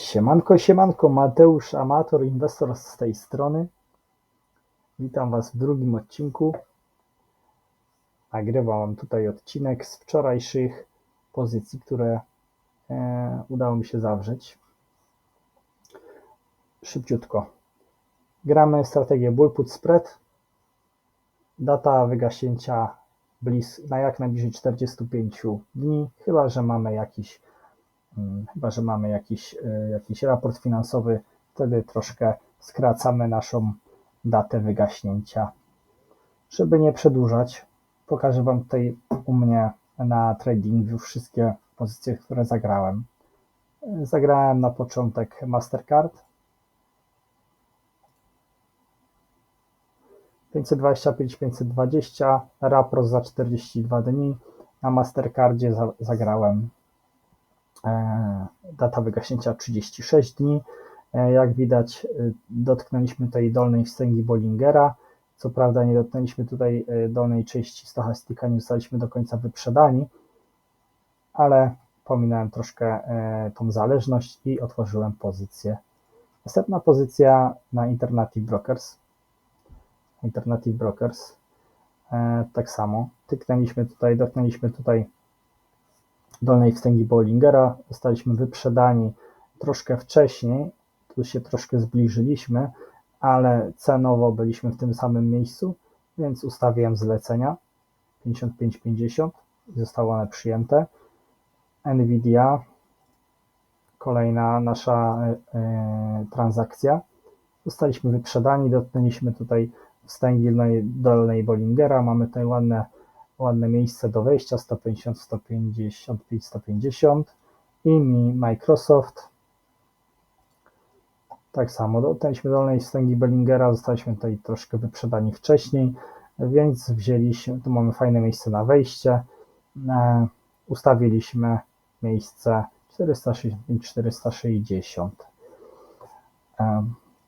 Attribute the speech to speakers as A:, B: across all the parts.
A: Siemanko, siemanko, Mateusz Amator, inwestor z tej strony. Witam Was w drugim odcinku. Nagrywam tutaj odcinek z wczorajszych pozycji, które e, udało mi się zawrzeć. Szybciutko. Gramy strategię Bull Put Spread. Data wygaśnięcia blis, na jak najbliżej 45 dni, chyba że mamy jakiś Chyba, że mamy jakiś, y, jakiś raport finansowy, wtedy troszkę skracamy naszą datę wygaśnięcia. Żeby nie przedłużać, pokażę Wam tutaj u mnie na TradingView wszystkie pozycje, które zagrałem. Zagrałem na początek Mastercard. 525, 520, raport za 42 dni. Na Mastercardzie zagrałem E, data wygaśnięcia 36 dni. E, jak widać, e, dotknęliśmy tej dolnej wstęgi Bollingera. Co prawda nie dotknęliśmy tutaj dolnej części stochastika, nie zostaliśmy do końca wyprzedani, ale pominąłem troszkę tą zależność i otworzyłem pozycję. Następna pozycja na Alternative Brokers. Alternative Brokers. Tak samo. Tyknęliśmy tutaj, dotknęliśmy tutaj dolnej wstęgi Bollingera. Zostaliśmy wyprzedani troszkę wcześniej, tu się troszkę zbliżyliśmy, ale cenowo byliśmy w tym samym miejscu, więc ustawiłem zlecenia 55,50 i zostały one przyjęte. Nvidia, kolejna nasza y, transakcja. Zostaliśmy wyprzedani, dotknęliśmy tutaj wstęgi dolnej Bollingera, mamy tutaj ładne ładne miejsce do wejścia 150, 155, 150 i mi Microsoft. Tak samo dotknęliśmy dolnej wstęgi Bellingera, zostaliśmy tutaj troszkę wyprzedani wcześniej, więc wzięliśmy, tu mamy fajne miejsce na wejście, e, ustawiliśmy miejsce 465-460. E,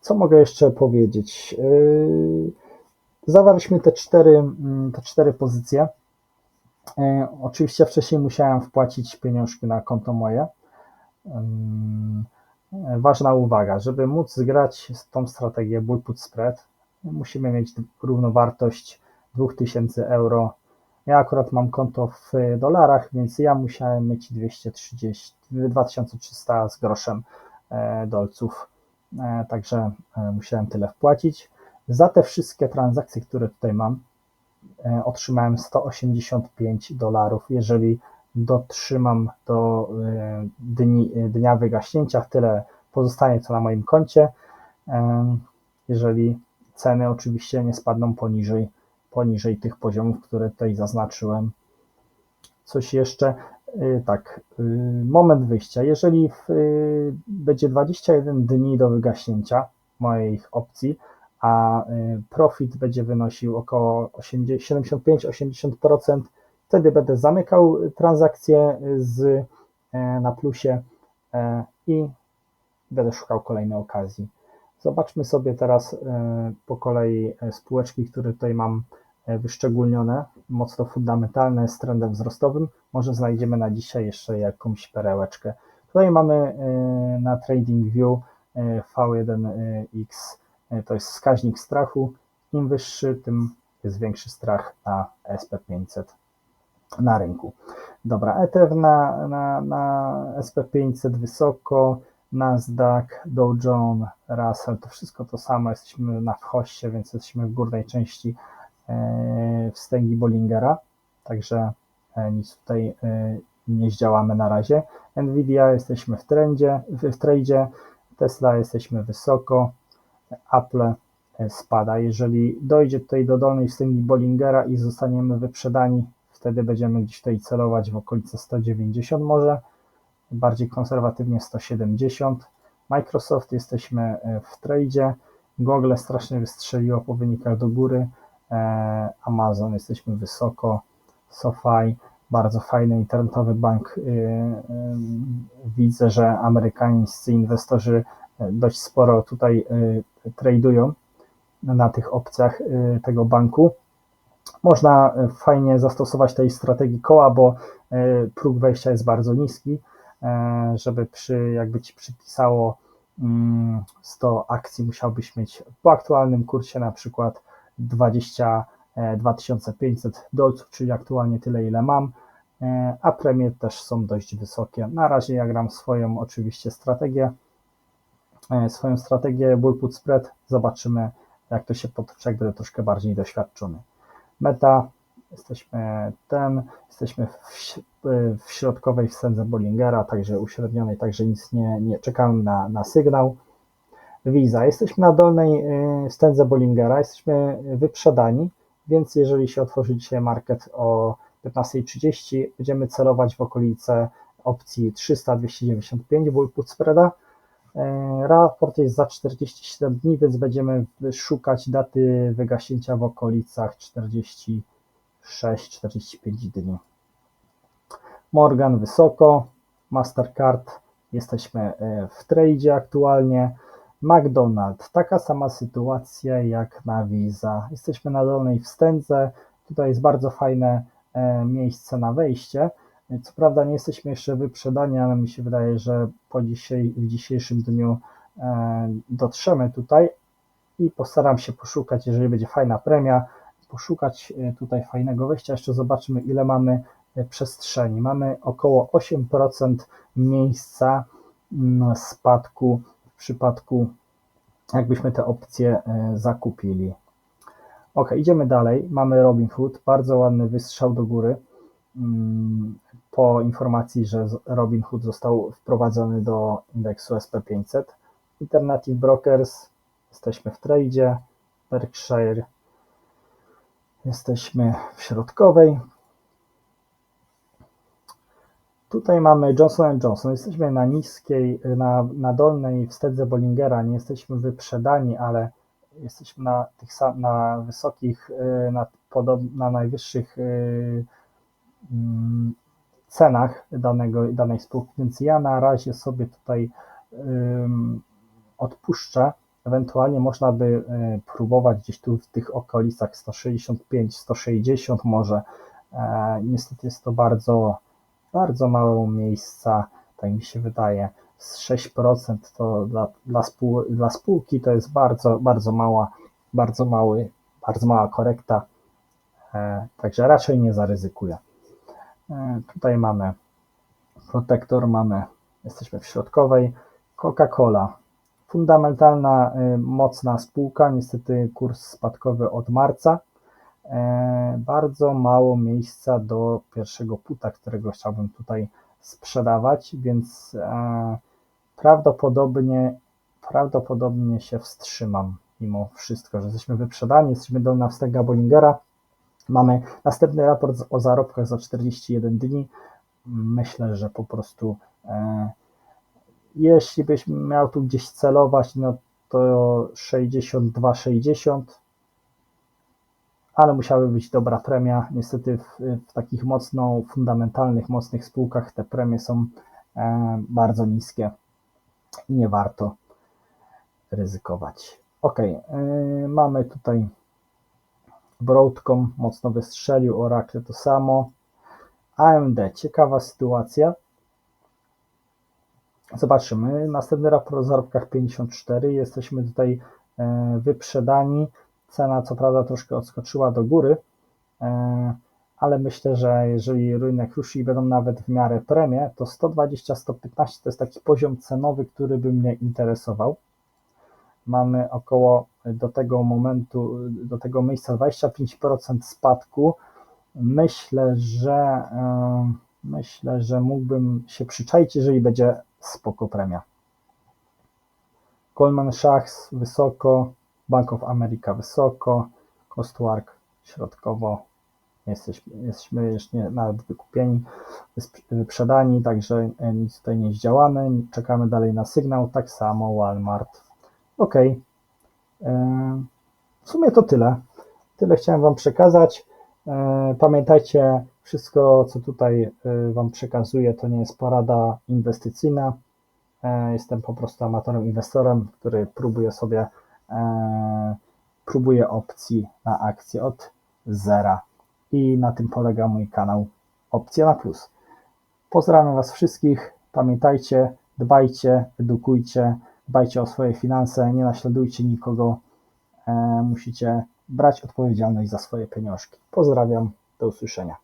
A: co mogę jeszcze powiedzieć? E, Zawarliśmy te cztery, mm, te cztery pozycje. E, oczywiście wcześniej musiałem wpłacić pieniążki na konto moje. Ważna uwaga, żeby móc zgrać tą strategię Bull Put Spread, musimy mieć równowartość 2000 euro. Ja akurat mam konto w dolarach, więc ja musiałem mieć 230, 2300 z groszem e, dolców, e, także musiałem tyle wpłacić. Za te wszystkie transakcje, które tutaj mam, e, otrzymałem 185 dolarów. Jeżeli dotrzymam do e, dni, dnia wygaśnięcia, tyle pozostanie co na moim koncie. E, jeżeli ceny oczywiście nie spadną poniżej, poniżej tych poziomów, które tutaj zaznaczyłem. Coś jeszcze, tak, moment wyjścia. Jeżeli w, będzie 21 dni do wygaśnięcia moich opcji, a y, profit będzie wynosił około 75-80%. Wtedy będę zamykał transakcje z, e, na plusie i będę szukał kolejnej okazji. Zobaczmy sobie teraz po kolei spółeczki, które tutaj mam wyszczególnione, mocno fundamentalne z trendem wzrostowym. Może znajdziemy na dzisiaj jeszcze jakąś perełeczkę. Tutaj mamy na TradingView V1X E, to jest wskaźnik strachu. Im wyższy, tym jest większy strach na SP500 na rynku. Dobra, ETF na, na, na SP500 wysoko, Nasdaq, Dow Jones, Russell, to wszystko to samo. Jesteśmy na wchoście, więc jesteśmy w górnej części e, wstęgi Bollingera, także e, nic tutaj nie zdziałamy na razie. Nvidia jesteśmy w trendzie, w tradzie, Tesla jesteśmy wysoko, Apple e, spada. Jeżeli dojdzie tutaj do dolnej wstęgi Bollingera i zostaniemy wyprzedani, wtedy będziemy gdzieś tutaj celować w okolice 190 może, bardziej konserwatywnie 170. Microsoft jesteśmy e, w tradzie, Google strasznie wystrzeliło po wynikach do góry, e, Amazon jesteśmy wysoko, SoFi, bardzo fajny internetowy bank. Widzę, że amerykańscy inwestorzy dość sporo tutaj tradują na tych opcjach y, tego banku. Można y, fajnie zastosować tej strategii koła, bo próg wejścia jest bardzo niski. e, żeby przy, jakby ci przypisało mm, 100 akcji, musiałbyś mieć po aktualnym kursie na przykład 22 500 dolców, czyli aktualnie tyle, ile mam, e, a premie też są dość wysokie. Na razie ja gram swoją oczywiście strategię, e, swoją strategię bull put spread, zobaczymy jak to się potoczy, jak będę troszkę bardziej doświadczony. Meta, jesteśmy ten, jesteśmy w, w środkowej wstędze Bollingera, także uśrednionej, także nic nie, nie czekamy na, na sygnał. Visa, jesteśmy na dolnej y, wstędze Bollingera, jesteśmy wyprzedani, więc jeżeli się otworzy dzisiaj market o 15.30, będziemy celować w okolice opcji 300-295 bull put spreada. E, raport jest za 47 dni, więc będziemy szukać daty wygaśnięcia w okolicach 46-45 dni. Morgan wysoko, Mastercard jesteśmy e, w tradzie aktualnie. McDonald's, taka sama sytuacja jak na Visa. Jesteśmy na dolnej wstędze. Tutaj jest bardzo fajne e, miejsce na wejście. Co prawda nie jesteśmy jeszcze wyprzedani, ale mi się wydaje, że po dzisiaj, w dzisiejszym dniu e, dotrzemy tutaj i postaram się poszukać, jeżeli będzie fajna premia, poszukać e, tutaj fajnego wejścia. Jeszcze zobaczymy, ile mamy przestrzeni. Mamy około 8% miejsca mm, spadku w przypadku, jakbyśmy te opcje e, zakupili. Ok, idziemy dalej. Mamy Robinhood, bardzo ładny wystrzał do góry po informacji, że Robinhood został wprowadzony do indeksu SP500. Alternative Brokers, jesteśmy w tradzie, Berkshire, jesteśmy w środkowej, Tutaj mamy Johnson Johnson. Jesteśmy na niskiej, na, na dolnej wstędze Bollingera. Nie jesteśmy wyprzedani, ale jesteśmy na tych na wysokich, y, na, podob, na najwyższych y, mm, cenach danego, danej spółki, więc ja na razie sobie tutaj odpuszczę. Ewentualnie można by y, próbować gdzieś tu w tych okolicach 165, 160 może. E, niestety jest to bardzo bardzo mało miejsca, tak mi się wydaje. Z 6% to dla, dla, spół, dla spółki to jest bardzo, bardzo mała, bardzo mały, bardzo mała korekta. E, także raczej nie zaryzykuję. E, tutaj mamy protektor, mamy, jesteśmy w środkowej. Coca-Cola. Fundamentalna, y, mocna spółka, niestety kurs spadkowy od marca. E, bardzo mało miejsca do pierwszego puta, którego chciałbym tutaj sprzedawać, więc e, prawdopodobnie, prawdopodobnie się wstrzymam mimo wszystko, że jesteśmy wyprzedani, jesteśmy dolna wstęga Bollingera. Mamy następny raport o zarobkach za 41 dni. Myślę, że po prostu e, jeśli byś miał tu gdzieś celować, no to 62-60 ale musiały być dobra premia. Niestety w, w takich mocno fundamentalnych, mocnych spółkach te premie są e, bardzo niskie i nie warto ryzykować. Ok, e, mamy tutaj Broadcom, mocno wystrzelił, Oracle to samo. AMD, ciekawa sytuacja. Zobaczymy. Następny raport o zarobkach 54. Jesteśmy tutaj e, wyprzedani. Cena co prawda troszkę odskoczyła do góry, e, ale myślę, że jeżeli rynek ruszy i będą nawet w miarę premie, to 120-115 to jest taki poziom cenowy, który by mnie interesował. Mamy około do tego momentu, do tego miejsca 25% spadku. Myślę, że e, myślę, że mógłbym się przyczaić, jeżeli będzie spoko premia. Goldman Sachs wysoko, Bank of America wysoko, Costwork środkowo, jesteśmy, jesteśmy jeszcze nawet wykupieni, wyprzedani, także e, nic tutaj nie zdziałamy, czekamy dalej na sygnał, tak samo Walmart. Ok, w sumie to tyle. Tyle chciałem Wam przekazać. E, pamiętajcie, wszystko co tutaj Wam przekazuję to nie jest porada inwestycyjna. Jestem po prostu amatorem inwestorem, który próbuje sobie E, próbuję opcji na akcję od zera i na tym polega mój kanał Opcja na Plus. Pozdrawiam Was wszystkich Pamiętajcie, dbajcie, edukujcie, dbajcie o swoje finanse, nie naśladujcie nikogo. E, musicie brać odpowiedzialność za swoje pieniążki. Pozdrawiam, do usłyszenia.